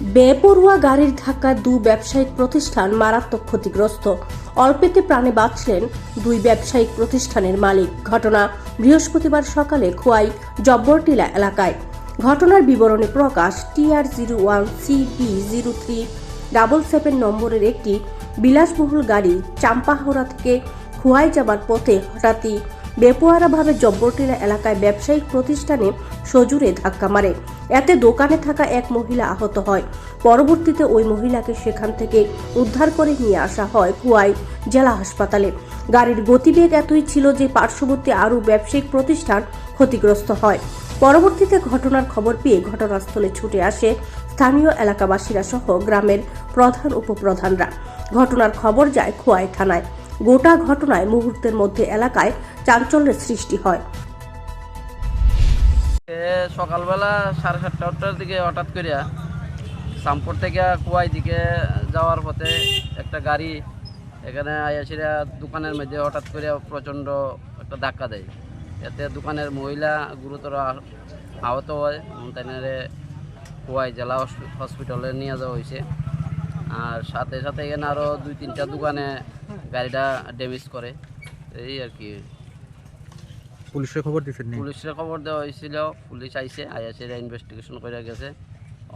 বেপরোয়া গাড়ির ধাক্কা দু ব্যবসায়িক প্রতিষ্ঠান মারাত্মক ক্ষতিগ্রস্ত। অল্পেতে প্রাণে বাঁচলেন দুই ব্যবসায়িক প্রতিষ্ঠানের মালিক। ঘটনা বৃহস্পতিবার সকালে খোয়াই জব্বরটিলা এলাকায়। ঘটনার বিবরণে প্রকাশ TR zero one CB zero three double seven নম্বরের একটি বিলাসবহুল গাড়ি চাম্পাহাওড়া থেকে খোয়াই যাবার পথে হঠাৎই বেপোয়ারাভাবে জব্বরটিলা এলাকায় ব্যবসায়িক প্রতিষ্ঠানে সজুরে ধাক্কা মারে। এতে দোকানে থাকা এক মহিলা আহত হয়। পরবর্তীতে ওই মহিলাকে সেখান থেকে উদ্ধার করে নিয়ে আসা হয় কুয়াই জেলা হাসপাতালে। গাড়ির গতিবেগ এতই ছিল যে পার্শ্ববর্তী আরও ব্যবসায়িক প্রতিষ্ঠান ক্ষতিগ্রস্ত হয়। পরবর্তীতে ঘটনার খবর পেয়ে ঘটনাস্থলে ছুটে আসে স্থানীয় এলাকাবাসীরা সহ গ্রামের প্রধান উপপ্রধানরা। ঘটনার খবর যায় খোয়াই থানায়। গোটা ঘটনায় মুহূর্তের মধ্যে এলাকায় চাঞ্চল্যের সৃষ্টি হয়। সকালবেলা সাড়ে সাতটা আটটার দিকে হঠাৎ করিয়া সামপুর থেকে কুয়াই দিকে যাওয়ার পথে একটা গাড়ি এখানে আয়াসিরা দোকানের মধ্যে হঠাৎ করে প্রচণ্ড একটা ধাক্কা দেয়। এতে দোকানের মহিলা গুরুতর আহত হয়। তাইনারে কুয়াই জেলা হসপিটালে নিয়ে যাওয়া হয়েছে। আর সাথে সাথে এখানে আরও দুই তিনটা দোকানে গাড়িটা ড্যামেজ করে। এই আর কি। পুলিশের খবর দিচ্ছেন নি? পুলিশের খবর দেওয়া হয়েছিল পুলিশ আইছে আইসিরা ইনভেস্টিগেশন করে গেছে।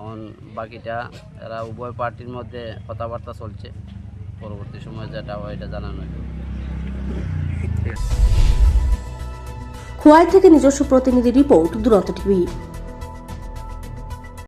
অন বাকিটা এরা উভয় পার্টির মধ্যে কথাবার্তা চলছে। পরবর্তী সময় যেটা হয় এটা জানানো হবে খোয়াই থেকে নিজস্ব প্রতিনিধি রিপোর্ট দুরন্ত টিভি।